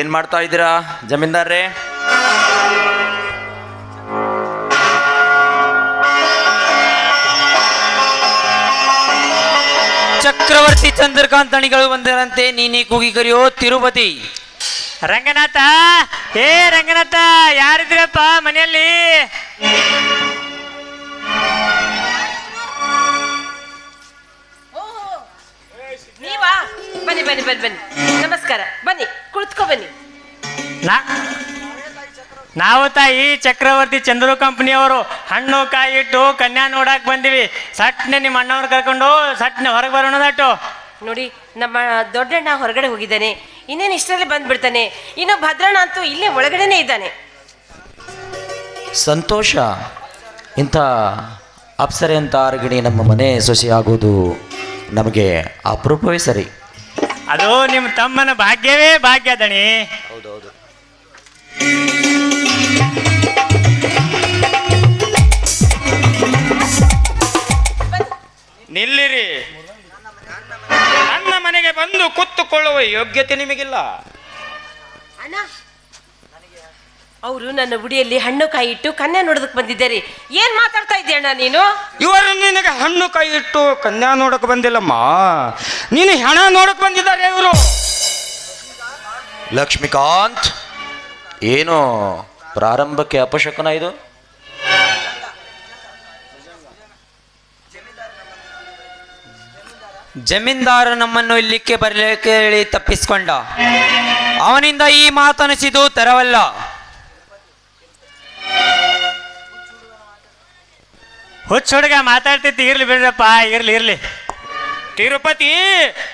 ಏನ್ ಮಾಡ್ತಾ ಇದ್ದೀರಾ ಜಮೀನ್ದಾರ್ರೆ? ಚಕ್ರವರ್ತಿ ಚಂದ್ರಕಾಂತ್ ಅಣಿಗಳು ಬಂದಿರಂತೆ ನೀನಿ ಕೂಗಿ ಕರೆಯೋ ತಿರುಪತಿ. ರಂಗನಾಥ ಏ ರಂಗನಾಥ ಯಾರಿದ್ರಪ್ಪ ಮನೆಯಲ್ಲಿ? ನೀವಾ? ಬನ್ನಿ ಬನ್ನಿ ಬನ್ನಿ ಬನ್ನಿ. ನಮಸ್ಕಾರ ಬನ್ನಿ. ನಾ ನಾವು ತಾಯಿ ಚಕ್ರವರ್ತಿ ಚಂದ್ರು ಕಂಪ್ನಿಯವರು ಹಣ್ಣು ಕಾಯಿ ಇಟ್ಟು ಕನ್ಯಾ ನೋಡಕ್ ಬಂದಿವಿ. ಸಟ್ನೆ ನಿಮ್ಮ ಅಣ್ಣವ್ರು ಕರ್ಕೊಂಡು ಸಟ್ನೆ ಹೊರಗೆ ಬರೋಣ ದಟ್ಟು. ನೋಡಿ ನಮ್ಮ ದೊಡ್ಡಣ್ಣ ಹೊರಗಡೆ ಹೋಗಿದ್ದಾನೆ. ಇನ್ನೇನು ಇಷ್ಟರಲ್ಲಿ ಬಂದ್ಬಿಡ್ತಾನೆ. ಇನ್ನು ಭದ್ರಣ್ಣ ಅಂತೂ ಇಲ್ಲೇ ಒಳಗಡೆನೇ ಇದ್ದಾನೆ. ಸಂತೋಷ. ಇಂಥ ಅಪ್ಸರೆ ಅಂತ ಆರ್ಗಿಣಿ ನಮ್ಮ ಮನೆ ಸೊಸೆ ಆಗೋದು ನಮಗೆ ಅಪರೂಪವೇ ಸರಿ. ಅದು ನಿಮ್ಮ ತಮ್ಮನ ಭಾಗ್ಯವೇ ಭಾಗ್ಯ ದಣಿ. ಹೌದೌದು. ನಿಲ್ಲಿರಿ. ನನ್ನ ಮನೆಗೆ ಬಂದು ಕೂತುಕೊಳ್ಳುವ ಯೋಗ್ಯತೆ ನಿಮಗಿಲ್ಲ. ಅಣ್ಣ ಅವರು ನನ್ನ ಉಡಿಯಲ್ಲಿ ಹಣ್ಣು ಕಾಯಿ ಇಟ್ಟು ಕನ್ಯಾ ನೋಡೋದಕ್ಕೆ ಬಂದಿದ್ದಾರೆ. ಏನ್ ಮಾತಾಡ್ತಾ ಇದ್ದೀಯ ಅಣ್ಣ ನೀನು? ಇವರು ನಿನಗೆ ಹಣ್ಣು ಕಾಯಿ ಇಟ್ಟು ಕನ್ಯಾ ನೋಡಕ್ ಬಂದಿಲ್ಲಮ್ಮ. ನೀನು ಹೆಣ ನೋಡಕ್ ಬಂದಿದ್ದಾರೆ ಇವರು. ಲಕ್ಷ್ಮೀಕಾಂತ್ ಏನು ಪ್ರಾರಂಭಕ್ಕೆ ಅಪಶಕನ ಇದು? ಜಮೀನ್ದಾರ ನಮ್ಮನ್ನು ಇಲ್ಲಿಕ್ಕೆ ಬರಲಿಕ್ಕೆ ಹೇಳಿ ತಪ್ಪಿಸಿಕೊಂಡ. ಅವನಿಂದ ಈ ಮಾತನಿಸಿದು ತೆರವಲ್ಲ. ಹುಚ್ಚ ಹುಡುಗ ಮಾತಾಡ್ತಿತ್ತು ಇರ್ಲಿ ಬಿಡ್ರಪ್ಪ ಇರ್ಲಿ ಇರ್ಲಿ. ತಿರುಪತಿ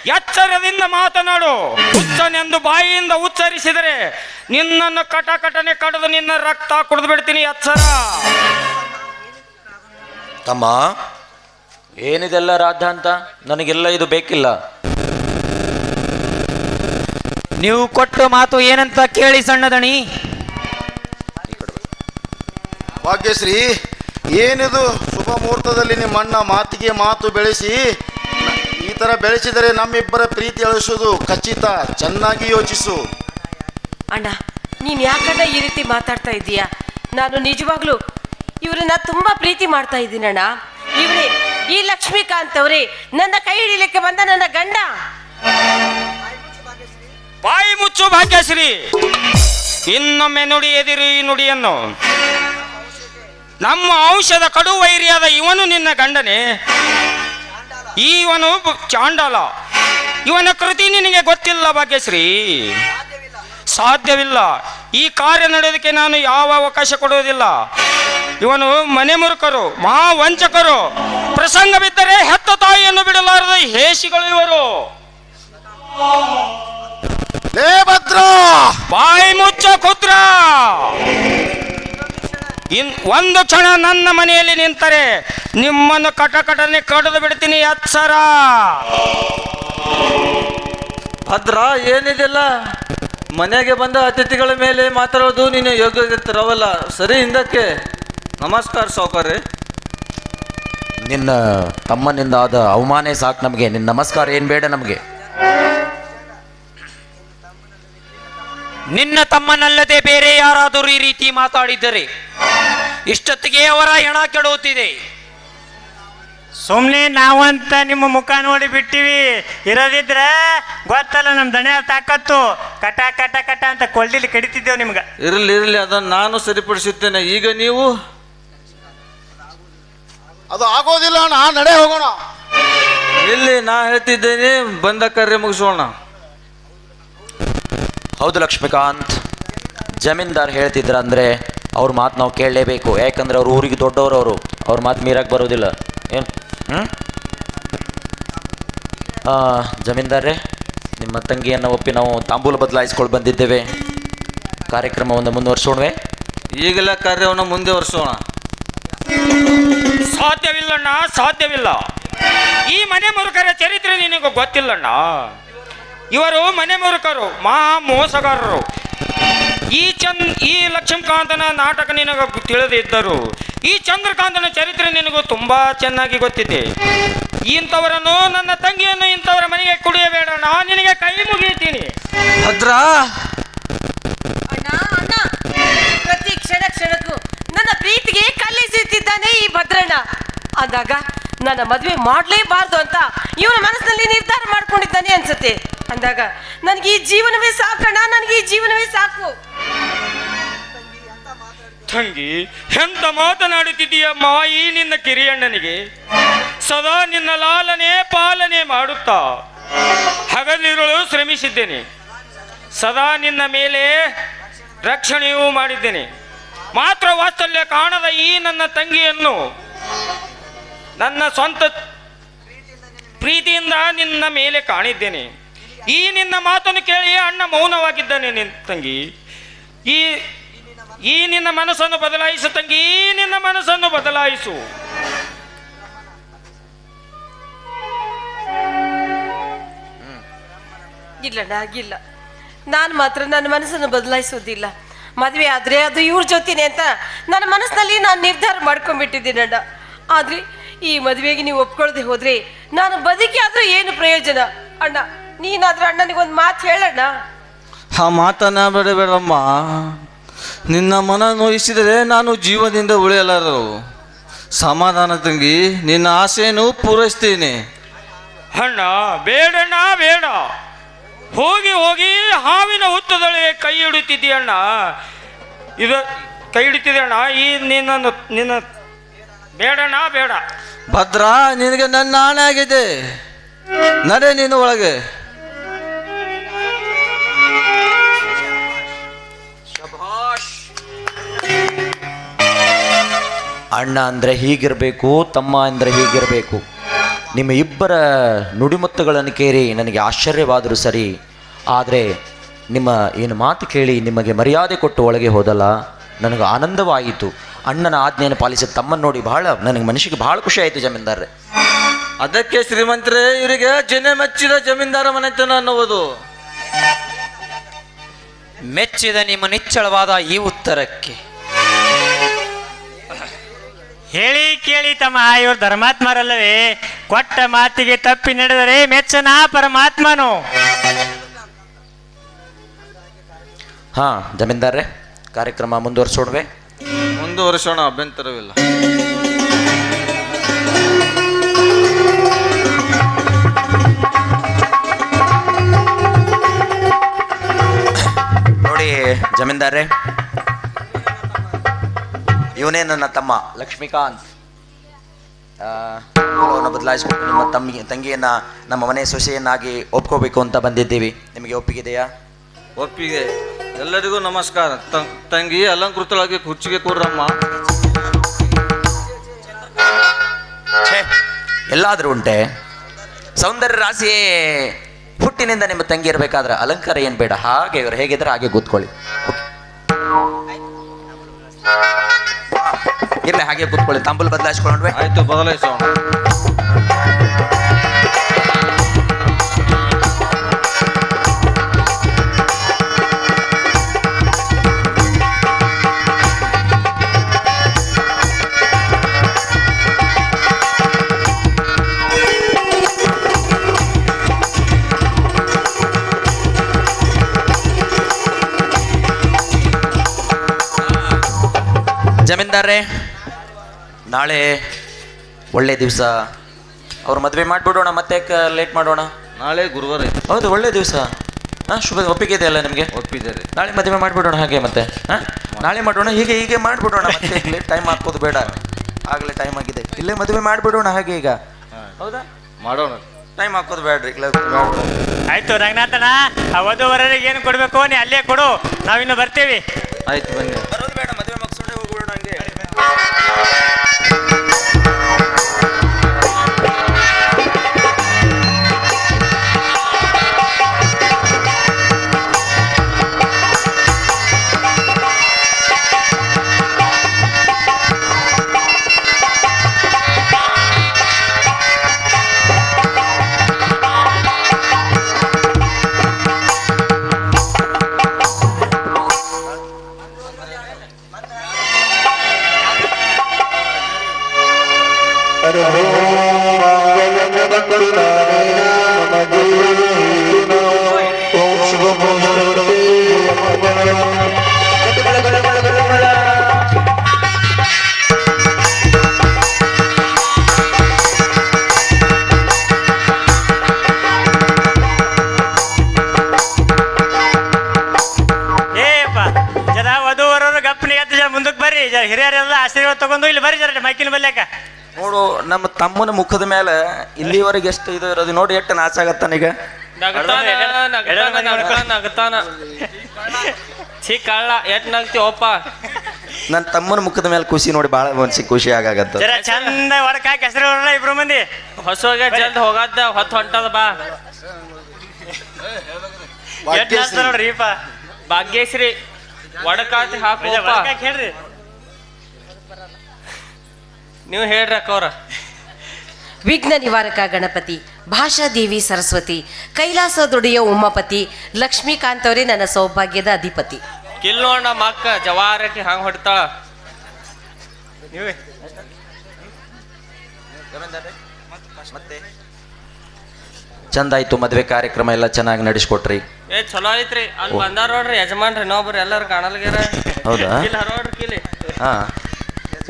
ಎಚ್ಚರದಿಂದ ಮಾತನಾಡು. ಹುಚ್ಚನೆಂದು ಬಾಯಿಯಿಂದ ಉಚ್ಚರಿಸಿದರೆ ನಿನ್ನನ್ನು ಕಟ ಕಟನೆ ಕಡಿದು ನಿನ್ನ ರಕ್ತ ಕುಡಿದು ಬಿಡ್ತೀನಿ ಎಚ್ಚರ. ತಮ್ಮ ಏನಿದೆಲ್ಲ ರಾಧ ಅಂತ? ನನಗೆಲ್ಲ ಇದು ಬೇಕಿಲ್ಲ. ನೀವು ಕೊಟ್ಟ ಮಾತು ಏನಂತ ಕೇಳಿ ಸಣ್ಣದಣಿ. ಭಾಗ್ಯಶ್ರೀ ಏನಿದು ಶುಭ ಮುಹೂರ್ತದಲ್ಲಿ ನಿಮ್ಮ ಅಣ್ಣ ಮಾತಿಗೆ ಮಾತು ಬೆಳೆಸಿ ಈ ತರ ಬೆಳೆಸಿದರೆ ನಮ್ಮಿಬ್ಬರ ಪ್ರೀತಿ ಅಳಿಸೋದು ಖಚಿತ. ಚೆನ್ನಾಗಿ ಯೋಚಿಸು. ಅಣ್ಣ ನೀನ್ ಯಾಕಣ್ಣ ಈ ರೀತಿ ಮಾತಾಡ್ತಾ ಇದ್ದೀಯಾ? ನಾನು ನಿಜವಾಗ್ಲೂ ಇವ್ರನ್ನ ತುಂಬಾ ಪ್ರೀತಿ ಮಾಡ್ತಾ ಇದ್ದೀನಣ್ಣ. ಇವ್ರೇ ಈ ಲಕ್ಷ್ಮೀಕಾಂತ್ ಅವ್ರಿ, ನನ್ನ ಕೈ ಹಿಡಿಲಿಕ್ಕೆ ಬಂದ ನನ್ನ ಗಂಡ. ಬಾಯಿ ಮುಚ್ಚು ಭಾಗ್ಯಶ್ರೀ. ಇನ್ನೊಮ್ಮೆ ನುಡಿ ಎದಿರಿ ಈ ನುಡಿಯನ್ನು. ನಮ್ಮ ಔಷಧ ಕಡು ವೈರಿಯಾದ ಇವನು ನಿನ್ನ ಗಂಡನೇ. ಇವನು ಚಾಂಡಾಲ. ಇವನ ಕೃತಿ ನಿನಗೆ ಗೊತ್ತಿಲ್ಲ ಭಾಗ್ಯಶ್ರೀ. ಸಾಧ್ಯವಿಲ್ಲ. ಈ ಕಾರ್ಯ ನಡೆಯೋದಕ್ಕೆ ನಾನು ಯಾವ ಅವಕಾಶ ಕೊಡುವುದಿಲ್ಲ. ಇವನು ಮನೆ ಮುರುಕರು ಮಹಾ ವಂಚಕರು ಪ್ರಸಂಗ ಬಿದ್ದರೆ ಹೆತ್ತ ತಾಯಿಯನ್ನು ಬಿಡಲಾರದ ಹೇಸಿಗಳು ಇವರು. ಭದ್ರ! ಬಾಯಿ ಮುಚ್ಚ ಕುದ್ರ ಇನ್ ಒಂದು ಕ್ಷಣ ನನ್ನ ಮನೆಯಲ್ಲಿ ನಿಂತರೆ ನಿಮ್ಮನ್ನು ಕಟಕಟನೆ ಕಡಿದು ಬಿಡ್ತೀನಿ ಎಚ್ಚರ ಭದ್ರ ಏನಿದೆಲ್ಲ? ಮನೆಗೆ ಬಂದ ಅತಿಥಿಗಳ ಮೇಲೆ ಮಾತಾಡೋದು ನೀನು ಯೋಗ್ಯ ಸರಿ ಹಿಂದಕ್ಕೆ. ನಮಸ್ಕಾರ ಸಾವುಕಾರ್ರೆ ನಿನ್ನ ತಮ್ಮನಿಂದ ಆದ ಅವಮಾನೇ ಸಾಕು ನಮಗೆ. ನಿನ್ನ ನಮಸ್ಕಾರ ಏನು ಬೇಡ ನಮಗೆ. ನಿನ್ನ ತಮ್ಮನಲ್ಲದೆ ಬೇರೆ ಯಾರಾದರೂ ಈ ರೀತಿ ಮಾತಾಡಿದ್ದರೆ ಇಷ್ಟೊತ್ತಿಗೆ ಅವರ ಹೆಣ ಕೆಡುತ್ತಿದೆ ಸುಮ್ನೆ ನಾವಂತ ನಿಮ್ಮ ಮುಖ ನೋಡಿ ಬಿಟ್ಟಿವಿ. ಇರೋದಿದ್ರೆ ಗೊತ್ತಲ್ಲ ನಮ್ಮ ದಣೆ ತಾಕತ್ತು ಕಟ ಕಟ ಕಟ ಅಂತ ಕೊಳ್ಳಿಲಿ ಕಡಿತಿದ್ದೇವೆ ನಿಮ್ಗೆ. ಇರಲಿ ಇರಲಿ ಅದನ್ನು ನಾನು ಸರಿಪಡಿಸುತ್ತೇನೆ. ಈಗ ನೀವು? ಅದು ಆಗೋದಿಲ್ಲ ಅಣ್ಣ ನಡೆ ಹೋಗೋಣ. ಇಲ್ಲಿ ನಾ ಹೇಳ್ತಿದ್ದೇನೆ ಬಂದ ಕರ್ರೆ ಮುಗಿಸೋಣ. ಹೌದು ಲಕ್ಷ್ಮೀಕಾಂತ್ ಜಮೀನ್ದಾರ್ ಹೇಳ್ತಿದ್ರ ಅಂದ್ರೆ ಅವ್ರ ಮಾತು ನಾವು ಕೇಳಲೇಬೇಕು. ಯಾಕಂದ್ರೆ ಅವ್ರ ಊರಿಗೆ ದೊಡ್ಡವರು ಅವರು. ಅವ್ರ ಮಾತು ಮೀರಕ್ಕೆ ಬರೋದಿಲ್ಲ. ಏನು? ಹ್ಞೂ ಜಮೀನ್ದಾರ್ರೆ ನಿಮ್ಮ ತಂಗಿಯನ್ನು ಒಪ್ಪಿ ನಾವು ತಾಂಬೂಲ ಬದಲಾಯಿಸ್ಕೊಂಡು ಬಂದಿದ್ದೇವೆ. ಕಾರ್ಯಕ್ರಮವನ್ನು ಮುಂದುವರ್ಸೋಣವೆ? ಈಗೆಲ್ಲ ಕಾರ್ಯವನ್ನು ಮುಂದೆ ವರ್ಷೋಣ ಸಾಧ್ಯವಿಲ್ಲಣ್ಣ, ಸಾಧ್ಯವಿಲ್ಲ. ಈ ಮನೆ ಮುರುಕರ ಚರಿತ್ರೆ ನಿನಗೆ ಗೊತ್ತಿಲ್ಲಣ್ಣ. ಇವರು ಮನೆ ಮುರುಕರು, ಮಹಾ ಮೋಸಗಾರರು. ಈ ಚಂದ್, ಈ ಲಕ್ಷ್ಮೀಕಾಂತನ ನಾಟಕ ನಿನಗೆ ತಿಳಿದಿದ್ದರು ಈ ಚಂದ್ರಕಾಂತನ ಚರಿತ್ರೆ ನಿನಗೂ ತುಂಬಾ ಚೆನ್ನಾಗಿ ಗೊತ್ತಿದೆ. ಇಂಥವರನ್ನು, ನನ್ನ ತಂಗಿಯನ್ನು ಇಂಥವರ ಮನೆಗೆ ಕುಡಿಯಬೇಡ ನಾನು ನಿನಗೆ ಕೈ ಮುಗಿಯುತ್ತೀನಿ ಭದ್ರ ನನ್ನ ಮದುವೆ ಮಾಡಲೇಬಾರ್ದು ಅಂತ ಇವನ ಮನಸ್ಸಿನಲ್ಲಿ ನಿರ್ಧಾರ ಮಾಡ್ಕೊಂಡಿದ್ದಾನೆ ಅನ್ಸುತ್ತೆ. ಅಂದಾಗ, ನನಗೆ ಈ ಜೀವನವೇ ಸಾಕಣ್ಣ ನನಗೆ ಈ ಜೀವನವೇ ಸಾಕು. ತಂಗಿ, ಎಂತ ಮಾತನಾಡುತ್ತಿದ್ದೀಯ ಮಾಯಿ ನಿನ್ನ ಕಿರಿಯಣ್ಣನಿಗೆ? ಸದಾ ನಿನ್ನ ಲಾಲನೆ ಪಾಲನೆ ಮಾಡುತ್ತಾ? ಹಗಲಿರುಳು ಶ್ರಮಿಸಿದ್ದೇನೆ. ಸದಾ ನಿನ್ನ ಮೇಲೆ ರಕ್ಷಣೆಯೂ ಮಾಡಿದ್ದೇನೆ. ಮಾತ್ರ ವಾತ್ಸಲ್ಯ ಕಾಣದ ಈ ನನ್ನ ತಂಗಿಯನ್ನು ನನ್ನ ಸ್ವಂತ ಪ್ರೀತಿಯಿಂದ ನಿನ್ನ ಮೇಲೆ ಕಾಣಿದ್ದೇನೆ. ಈ ನಿನ್ನ ಮಾತನ್ನು ಕೇಳಿ ಅಣ್ಣ ಮೌನವಾಗಿದ್ದಾನೆ ನಿನ್ನ ತಂಗಿ. ಈ ಈ ನಿನ್ನ ಮನಸ್ಸನ್ನು ಬದಲಾಯಿಸು ತಂಗಿ, ಈ ನಿನ್ನ ಮನಸ್ಸನ್ನು ಬದಲಾಯಿಸು. ಇಲ್ಲಣ್ಣ ಹಾಗಿಲ್ಲ ನಾನು ಮಾತ್ರ ನನ್ನ ಮನಸ್ಸನ್ನು ಬದಲಾಯಿಸೋದಿಲ್ಲ ಮದುವೆ ಆದರೆ ಅದು ಇವ್ರ ಜೊತೆನೆ ಅಂತ ನನ್ನ ಮನಸ್ಸಿನಲ್ಲಿ ನಾನು ನಿರ್ಧಾರ ಮಾಡ್ಕೊಂಡ್ಬಿಟ್ಟಿದ್ದೀನಣ್ಣ ಆದರೆ ಈ ಮದುವೆಗೆ ನೀವು ಒಪ್ಕೊಳ್ದೆ ಹೋದ್ರೆ ನಾನು ಬದುಕಿ ಆದ್ರೆ ಏನು ಪ್ರಯೋಜನ? ಅಣ್ಣ ನೀನಾದ್ರೂ ಅಣ್ಣನಿಗೆ ಒಂದು ಮಾತು ಹೇಳಣ್ಣ? ಆ ಮಾತನ್ನ ಬೇಡಬೇಡಮ್ಮ ನಿನ್ನ ಮನ ನೋಯಿಸಿದರೆ ನಾನು ಜೀವದಿಂದ ಉಳಿಯಲಾರರು. ಸಮಾಧಾನ ತಂಗಿ ನಿನ್ನ ಆಸೆಯನ್ನು ಪೂರೈಸ್ತೀನಿ. ಅಣ್ಣ ಬೇಡಣ್ಣ ಬೇಡ. ಹೋಗಿ ಹೋಗಿ ಹಾವಿನ ಹುತ್ತದೊಳಗೆ ಕೈ ಹಿಡಿತಿದ್ದೀಯಣ್ಣ ಇದು ಕೈ ಹಿಡಿತಿದೆಯಣ್ಣ ಈ ನಿನ್ನನ್ನು ನಿನ್ನ ಬೇಡಣ್ಣ ಬೇಡ. ಭದ್ರ, ನಿನಗೆ ನನ್ನ ಆಣೆ ಆಗಿದೆ ನಡೆ ನೀನು ಒಳಗೆ. ಅಣ್ಣ ಅಂದರೆ ಹೀಗಿರಬೇಕು, ತಮ್ಮ ಅಂದರೆ ಹೀಗಿರಬೇಕು. ನಿಮ್ಮ ಇಬ್ಬರ ನುಡಿಮುತ್ತುಗಳನ್ನು ಕೇರಿ ನನಗೆ ಆಶ್ಚರ್ಯವಾದರೂ ಸರಿ. ಆದರೆ ನಿಮ್ಮ ಏನು ಮಾತು ಕೇಳಿ ನಿಮಗೆ ಮರ್ಯಾದೆ ಕೊಟ್ಟು ಒಳಗೆ ಹೋದಲ್ಲ, ನನಗೆ ಆನಂದವಾಯಿತು. ಅಣ್ಣನ ಆಜ್ಞೆಯನ್ನು ಪಾಲಿಸಿ ತಮ್ಮನ್ನು ನೋಡಿ ಬಹಳ ನನಗೆ ಮನುಷ್ಯಗೆ ಬಹಳ ಖುಷಿ ಆಯಿತು ಜಮೀನ್ದಾರ್ರೆ. ಅದಕ್ಕೆ ಶ್ರೀಮಂತರೇ ಇವರಿಗೆ ಜನ ಮೆಚ್ಚಿದ ಜಮೀನ್ದಾರ ಮನೆತನ ಅನ್ನುವುದು. ಮೆಚ್ಚಿದ ನಿಮ್ಮ ನಿಚ್ಚಳವಾದ ಈ ಉತ್ತರಕ್ಕೆ. ಹೇಳಿ ಕೇಳಿ ತಮ್ಮ ಇವರು ಧರ್ಮಾತ್ಮರಲ್ಲವೇ ಕೊಟ್ಟ ಮಾತಿಗೆ ತಪ್ಪಿ ನಡೆದರೆ ಮೆಚ್ಚನ ಪರಮಾತ್ಮನು. ಹಾಂ ಜಮೀನ್ದಾರ್ರೆ ಕಾರ್ಯಕ್ರಮ ಮುಂದುವರಿಸೋಣವೆ ಮುಂದುವರಿಸೋಣ ಅಭ್ಯಂತರವಿಲ್ಲ. ನೋಡಿ ಜಮೀನ್ದಾರೆ ಇವನೇ ನನ್ನ ತಮ್ಮ, ಲಕ್ಷ್ಮೀಕಾಂತ್. ಬದಲಾಯಿಸ್ಕೊಂಡು ನಿಮ್ಮ ತಮ್ಮ ತಂಗಿಯನ್ನ, ನಮ್ಮ ಮನೆ ಸೊಸೆಯನ್ನಾಗಿ ಒಪ್ಕೋಬೇಕು ಅಂತ ಬಂದಿದ್ದೀವಿ. ನಿಮಗೆ ಒಪ್ಪಿಗೆದೆಯಾ ಒಪ್ಪಿಗೆ. ಎಲ್ಲರಿಗೂ ನಮಸ್ಕಾರ. ತಂಗಿ ಅಲಂಕೃತಳಾಗಿ ಕುರ್ಚಿಗೆ ಕೂರಮ್ಮ ಛೇ ಎಲ್ಲಾದರೂ ಉಂಟೆ. ಸೌಂದರ್ಯ ರಾಶಿಯೇ ಹುಟ್ಟಿನಿಂದ ನಿಮ್ಮ ತಂಗಿ ಇರಬೇಕಾದ್ರೆ ಅಲಂಕಾರ ಏನು ಬೇಡ. ಹಾಗೆ ಇವರು ಹೇಗಿದ್ರೆ ಹಾಗೆ ಕೂತ್ಕೊಳ್ಳಿ. ಇರಲಿ ಹಾಗೆ ಕೂತ್ಕೊಳ್ಳಿ. ತಂಬಲ್ ಬದಲಾಯಿಸ್ಕೊಂಡ್ವೆ ಆಯ್ತು ಬದಲಾಯಿಸೋಣ. ಜಮೀನ್ದಾರ್ರೆ ನಾಳೆ ಒಳ್ಳೆ ದಿವಸ. ಅವ್ರ ಮದುವೆ ಮಾಡಿಬಿಡೋಣ ಮತ್ತೆ ಲೇಟ್ ಮಾಡೋಣ? ನಾಳೆ ಗುರುವಾರ ಐತೆ ಹೌದು ಒಳ್ಳೆ ದಿವಸ. ಹಾಂ ಶುಭ ಒಪ್ಪಿಗೆ ಇದೆಯಲ್ಲ ನಿಮಗೆ? ಒಪ್ಪಿದ್ದಾರೆ ನಾಳೆ ಮದುವೆ ಮಾಡಿಬಿಡೋಣ ಹಾಗೆ ಮತ್ತೆ. ಹಾಂ ನಾಳೆ ಮಾಡೋಣ ಹೀಗೆ ಹೀಗೆ ಮಾಡಿಬಿಡೋಣ ಮತ್ತೆ. ಟೈಮ್ ಹಾಕೋದು ಬೇಡ. ಆಗಲೇ ಟೈಮ್ ಆಗಿದೆ. ಇಲ್ಲೇ ಮದುವೆ ಮಾಡಿಬಿಡೋಣ ಹಾಗೆ ಈಗ. ಹೌದಾ? ಮಾಡೋಣ. ಟೈಮ್ ಹಾಕೋದು ಬೇಡ್ರಿ ಇಲ್ಲ ಆಯ್ತು ರಂಗನಾಥನ ಆ ವಧುವರರಿಗೆ ಏನು ಕೊಡ್ಬೇಕು ನೀ ಅಲ್ಲೇ ಕೊಡು. ನಾವಿನ್ನು ಬರ್ತೀವಿ. ಆಯ್ತು ಬನ್ನಿ. ಬರೋದು ಬೇಡ ಮದುವೆ Thank you. ನಮ್ಮ ತಮ್ಮನ ಮುಖದ ಮೇಲೆ ಇಲ್ಲಿವರೆಗೆ ಎಷ್ಟು ಇದು ಇರೋದು ನೋಡಿ ಎಷ್ಟು ನಾಚಾಗತ್ತಾನೀಗ ನಗತಾನ ಎಡದ ನಗತಾನ ಮನೆ ನಗತಾನ ನಗತಾನ. ಛೀ ಕಳ್ಳ ಎಟ್ ನಗ್ತೀವಪ್ಪ ನನ್ನ ತಮ್ಮನ ಮುಖದ ಮೇಲೆ ಖುಷಿ ನೋಡಿ ಭಾಳ ಮನ್ಸಿಗೆ ಖುಷಿ ಆಗಾಗತ್ತ. ಜರ ಚಂದ ಒಡಕ್ ಹಾಕಿ ಹೆಸರು ಇಬ್ರು ಮಂದಿ. ಹೊಸೋಗ ಜಲ್ದ್ ಹೋಗದ್ದ ಹೊತ್ತು ಹೊಂಟದ ಬಾ. ಎಟ್ ನೋಡ್ರಿಪ್ಪ ಭಾಗ್ಯಶ್ರೀ ಒಡಕಾತಿ ಹಾಕಿ ಹೇಳ್ರಿ. ನೀವು ಹೇಳ್ರಿ ಅಕ್ಕವ್ರ ವಿಘ್ನ ನಿವಾರಕ ಗಣಪತಿ ಭಾಷಾದೇವಿ ಸರಸ್ವತಿ ಕೈಲಾಸದೊಡೆಯ ಉಮಾಪತಿ ಲಕ್ಷ್ಮೀಕಾಂತ್ ಅವರೇ ನನ್ನ ಸೌಭಾಗ್ಯದ ಅಧಿಪತಿ. ಕಿಲ್ ಮಕ್ಕ ಜವಾರಕ್ಕೆ ಅಕ್ಕ ಜವಾರಟಿ ಹಂಗ ಹೊಡ್ತಾಳ. ನೀವೇ. ಚಂದ ಆಯ್ತು ಮದುವೆ ಕಾರ್ಯಕ್ರಮ ಎಲ್ಲ ಚೆನ್ನಾಗಿ ನಡೆಸ್ಕೊಟ್ರಿ. ಏ ಚಲೋ ಐತ್ರಿ. ಅಲ್ಲಿ ಬಂದಾರ ನೋಡ್ರಿ ಯಜಮಾನ್ರಿ ಇನ್ನೊಬ್ರು ಎಲ್ಲಾರು ಕಾಣಲ್ಗ್ಯಾರ ಹೌದಾ? ಇಲ್ಲಿ ಹರೋಡ್ರಿ ಕಿಲಿ ಹಾ.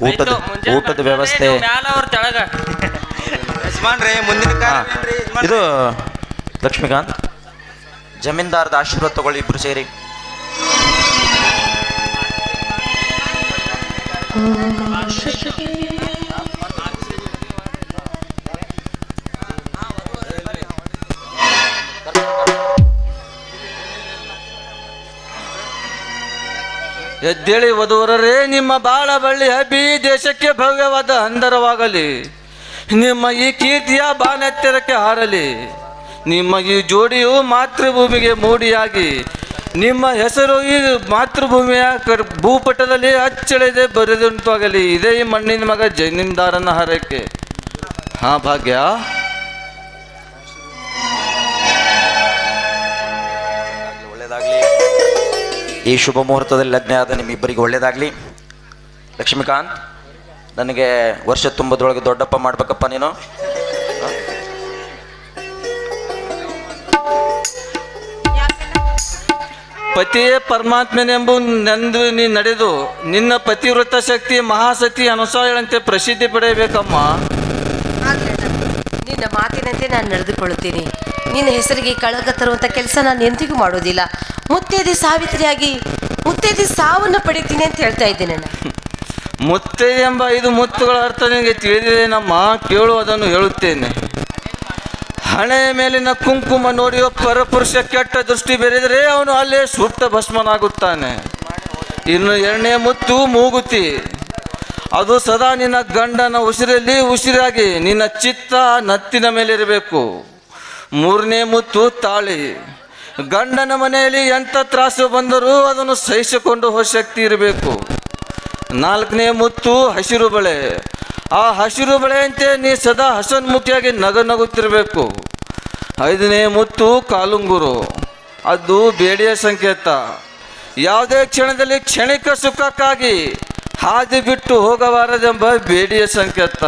ಊಟದ ಊಟದ ವ್ಯವಸ್ಥೆ ಇದು ಲಕ್ಷ್ಮೀಕಾಂತ್. ಜಮೀನ್ದಾರದ ಆಶೀರ್ವಾದ ತಗೊಳ್ಳಿ ಇಬ್ರು ಸೇರಿ. ಎದ್ದೇಳಿ ವಧುವರರೇ, ನಿಮ್ಮ ಬಾಳ ಬಳ್ಳಿ ಹಬ್ಬಿ ದೇಶಕ್ಕೆ ಭವ್ಯವಾದ ಅಂದರವಾಗಲಿ. ನಿಮ್ಮ ಈ ಕೀರ್ತಿಯ ಬಾನೆತ್ತರಕ್ಕೆ ಹಾರಲಿ. ನಿಮ್ಮ ಈ ಜೋಡಿಯು ಮಾತೃಭೂಮಿಗೆ ಮೂಡಿಯಾಗಿ, ನಿಮ್ಮ ಹೆಸರು ಈ ಮಾತೃಭೂಮಿಯ ಭೂಪಟದಲ್ಲಿ ಅಚ್ಚಳಿದೆ ಬರೆದಂತಾಗಲಿ ಇದೇ ಈ ಮಣ್ಣಿನ ಮಗ ಜೈನಿಂದಾರನ ಹರಕೆ. ಹಾ ಭಾಗ್ಯ. ಈ ಶುಭ ಮುಹೂರ್ತದಲ್ಲಿ ಲಗ್ನ ಆದ ನಿಮ್ಮಿಬ್ಬರಿಗೆ ಒಳ್ಳೆಯದಾಗಲಿ ಲಕ್ಷ್ಮೀಕಾಂತ್ ನನಗೆ ವರ್ಷ ತುಂಬದೊಳಗೆ ದೊಡ್ಡಪ್ಪ ಮಾಡ್ಬೇಕಪ್ಪ ನೀನು. ಪತಿಯೇ ಪರಮಾತ್ಮನೆಂಬು ನಂದು ನೀ ನಡೆದು ನಿನ್ನ ಪತಿವೃತ್ತ ಶಕ್ತಿ ಮಹಾಸತಿ ಅನುಸಾಯಳಂತೆ ಪ್ರಸಿದ್ಧಿ ಪಡೆಯಬೇಕಮ್ಮ. ನಿನ್ನ ಮಾತಿನಂತೆ ನಾನು ನಡೆದುಕೊಳ್ಳುತ್ತೀನಿ. ನಿನ್ನ ಹೆಸರಿಗೆ ಕಳಗ ತರುವಂಥ ಕೆಲಸ ನಾನು ಎಂದಿಗೂ ಮಾಡೋದಿಲ್ಲ ಮುತ್ತೈದೆ ಸಾವಿತ್ರಿಯಾಗಿ, ಮುತ್ತೈದೆ ಸಾವನ್ನು ಪಡಿತೀನಿ ಅಂತ ಹೇಳ್ತಾ ಇದ್ದೇನೆ ನಾನು. ಮುತ್ತೆ ಎಂಬ ಐದು ಮುತ್ತುಗಳ ಅರ್ಥ ನಿಮಗೆ ತಿಳಿದಿದೆ ನಮ್ಮ ಕೇಳು ಅದನ್ನು ಹೇಳುತ್ತೇನೆ. ಹಣೆಯ ಮೇಲಿನ ಕುಂಕುಮ ನೋಡಿ ಪರಪುರುಷ ಕೆಟ್ಟ ದೃಷ್ಟಿ ಬೆರೆದರೆ ಅವನು ಅಲ್ಲೇ ಸುಟ್ಟ ಭಸ್ಮನಾಗುತ್ತಾನೆ. ಇನ್ನು ಎರಡನೇ ಮುತ್ತು ಮೂಗುತಿ. ಅದು ಸದಾ ನಿನ್ನ ಗಂಡನ ಉಸಿರಲ್ಲಿ ಉಸಿರಾಗಿ, ನಿನ್ನ ಚಿತ್ತ ನತ್ತಿನ ಮೇಲಿರಬೇಕು. ಮೂರನೇ ಮುತ್ತು ತಾಳಿ. ಗಂಡನ ಮನೆಯಲ್ಲಿ ಎಂಥ ತ್ರಾಸು ಬಂದರೂ ಅದನ್ನು ಸಹಿಸಿಕೊಂಡು ಹೋ ಶಕ್ತಿ ಇರಬೇಕು. ನಾಲ್ಕನೇ ಮುತ್ತು ಹಸಿರು ಬಳೆ. ಆ ಹಸಿರು ಬಳೆಯಂತೆ ನೀ ಸದಾ ಹಸನ್ಮುಖಿಯಾಗಿ ನಗ ನಗುತ್ತಿರಬೇಕು. ಐದನೇ ಮುತ್ತು ಕಾಲುಂಗುರು. ಅದು ಬೇಡಿಯ ಸಂಕೇತ. ಯಾವುದೇ ಕ್ಷಣದಲ್ಲಿ ಕ್ಷಣಿಕ ಸುಖಕ್ಕಾಗಿ ಹಾದಿ ಬಿಟ್ಟು ಹೋಗಬಾರದೆಂಬ ಬೇಡಿಯ ಸಂಕೇತ.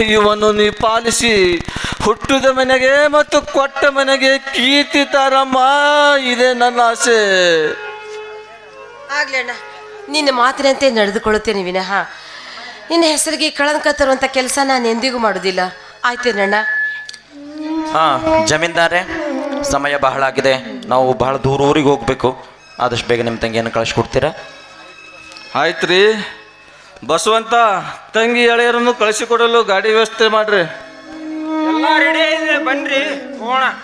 ಇವನು ನೀ ಪಾಲಿಸಿ ಹುಟ್ಟಿದ ಮನೆಗೆ ಮತ್ತು ಕೊಟ್ಟ ಮನೆಗೆ ಕೀರ್ತಿ ತಾರಮ್ಮ ಇದೆ ನನ್ನ ಆಸೆ. ಆಗ್ಲಣ್ಣ ಅಣ್ಣ ನಿನ್ನ ಮಾತಿನಂತೆ ನಡೆದುಕೊಳ್ಳುತ್ತೇನೆ ವಿನಃ. ನಿನ್ನ ಹೆಸರಿಗೆ ಕಳಂಕ ತರುವಂತ ಕೆಲಸ ನಾನು ಎಂದಿಗೂ ಮಾಡೋದಿಲ್ಲ. ಆಯ್ತೇನಣ್ಣ ಹಾ ಜಮೀನ್ದಾರೆ ಸಮಯ ಬಹಳ ಆಗಿದೆ. ನಾವು ಬಹಳ ದೂರ ಊರಿಗೆ ಹೋಗ್ಬೇಕು. ಆದಷ್ಟು ಬೇಗ ನಿಮ್ಮ ತಂಗಿಯನ್ನು ಕಳಿಸ್ಕೊಡ್ತೀರಾ? ಆಯ್ತ್ರಿ. ಬಸವಂತ ತಂಗಿ ಎಳೆಯರನ್ನು ಕಳಿಸಿಕೊಡಲು ಗಾಡಿ ವ್ಯವಸ್ಥೆ ಮಾಡ್ರಿ. அம்மாரிடே பன்று. போனேன்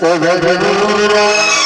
தவ தவ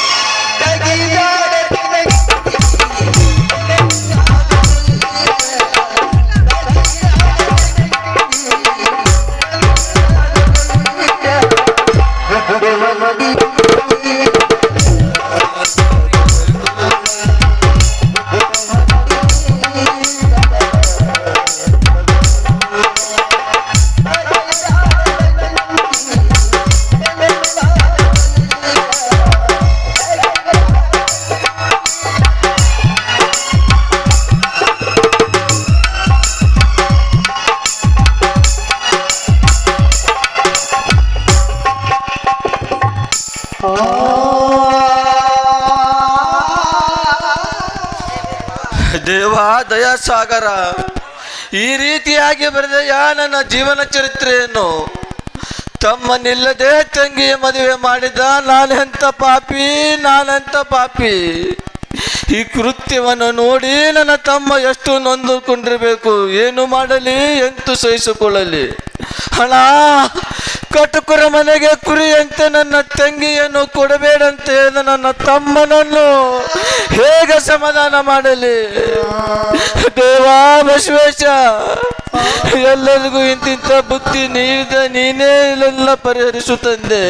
ದಯಾಸಾಗರ. ಈ ರೀತಿಯಾಗಿ ಬರೆದೆಯ ನನ್ನ ಜೀವನ ಚರಿತ್ರೆಯನ್ನು? ತಮ್ಮನಿಲ್ಲದೆ ತಂಗಿಯ ಮದುವೆ ಮಾಡಿದ ನಾನೆಂತ ಪಾಪಿ ನಾನೆಂತ ಪಾಪಿ? ಈ ಕೃತ್ಯವನ್ನು ನೋಡಿ ನನ್ನ ತಮ್ಮ ಎಷ್ಟು ನೊಂದುಕೊಂಡಿರಬೇಕು? ಏನು ಮಾಡಲಿ, ಎಂತು ಸಹಿಸಿಕೊಳ್ಳಲಿ. ಹಣ ಕಟುಕರ ಮನೆಗೆ ಕುರಿಯಂತೆ ನನ್ನ ತಂಗಿಯನ್ನು ಕೊಡಬೇಡಂತೆ ನನ್ನ ತಮ್ಮನನ್ನು ಹೇಗೆ ಸಮಾಧಾನ ಮಾಡಲಿ? ದೇವಾ ಬಸವೇಶ, ಎಲ್ಲರಿಗೂ ಇಂತಿಂತ ಬುದ್ಧಿ ನೀಡಿದ, ನೀನೇ ಇಲ್ಲೆಲ್ಲ ಪರಿಹರಿಸುತ್ತಂದೆ